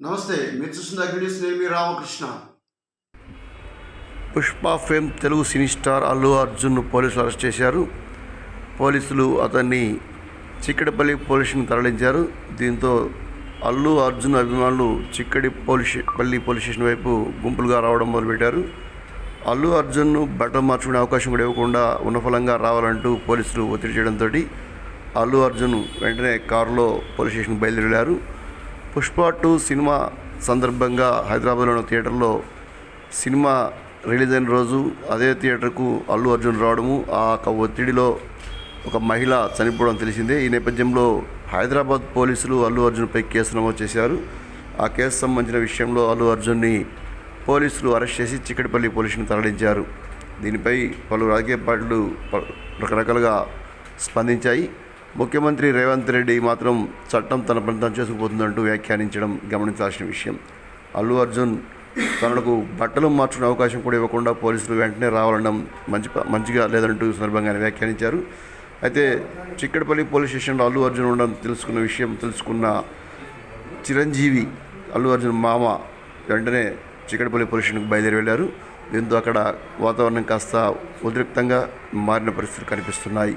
నమస్తే మీరు చూస్తున్న అగ్ని నేను మీ Ramakrishna. Pushpa fame Telugu cine star Allu అర్జున్ను పోలీసులు అరెస్ట్ చేశారు. పోలీసులు అతన్ని చిక్కడిపల్లి పోలీసుని తరలించారు. దీంతో అల్లు అర్జున్ అభిమానులు చిక్కడి పోలీస్ పల్లి పోలీస్ స్టేషన్ వైపు గుంపులుగా రావడం మొదలుపెట్టారు. అల్లు అర్జున్ను బట్టలు మార్చుకునే అవకాశం కూడా ఇవ్వకుండా ఉన్నఫలంగా రావాలంటూ పోలీసులు ఒత్తిడి చేయడంతో అల్లు అర్జున్ వెంటనే కారులో పోలీస్ స్టేషన్కి బయలుదేరారు. పుష్ప టూ సినిమా సందర్భంగా హైదరాబాద్లోని థియేటర్లో సినిమా రిలీజ్ అయిన రోజు అదే థియేటర్కు అల్లు అర్జున్ రావడము ఆ ఒత్తిడిలో ఒక మహిళ చనిపోవడం తెలిసిందే. ఈ నేపథ్యంలో హైదరాబాద్ పోలీసులు అల్లు అర్జున్పై కేసు నమోదు చేశారు. ఆ కేసు సంబంధించిన విషయంలో అల్లు అర్జున్ని పోలీసులు అరెస్ట్ చేసి చిక్కటిపల్లి పోలీసుని తరలించారు. దీనిపై పలు రాజకీయ పార్టీలు రకరకాలుగా స్పందించాయి. ముఖ్యమంత్రి రేవంత్ రెడ్డి మాత్రం చట్టం తన పని చేసుకుపోతుందంటూ వ్యాఖ్యానించడం గమనించాల్సిన విషయం. అల్లు అర్జున్ తనకు బట్టలు మార్చుకునే అవకాశం కూడా ఇవ్వకుండా పోలీసులు వెంటనే రావాలనడం మంచి మంచిగా లేదంటూ ఈ సందర్భంగా వ్యాఖ్యానించారు. అయితే చిక్కడపల్లి పోలీస్ స్టేషన్లో అల్లు అర్జున్ ఉండడం తెలుసుకున్న విషయం తెలుసుకున్న చిరంజీవి అల్లు అర్జున్ మామ వెంటనే చిక్కడపల్లి పోలీస్ స్టేషన్కి బయలుదేరి వెళ్ళారు. దీంతో అక్కడ వాతావరణం కాస్త ఉద్రిక్తంగా మారిన పరిస్థితులు కనిపిస్తున్నాయి.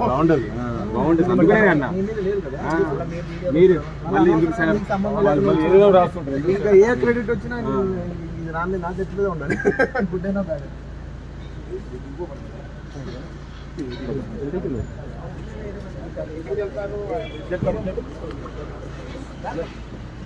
బాగుండదు. బాగుంటుంది అందుకనే అన్న మీరు మళ్ళీ ఎందుకు రాస్తుంటారు ఏ క్రెడిట్ వచ్చినా ఇది రాని నా చేతిలో ఉండాలి గుడ్ అయినా bad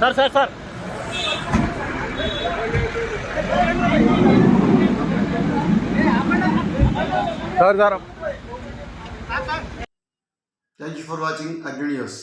sir sir sir. Sir sir. Thank you for watching Agni news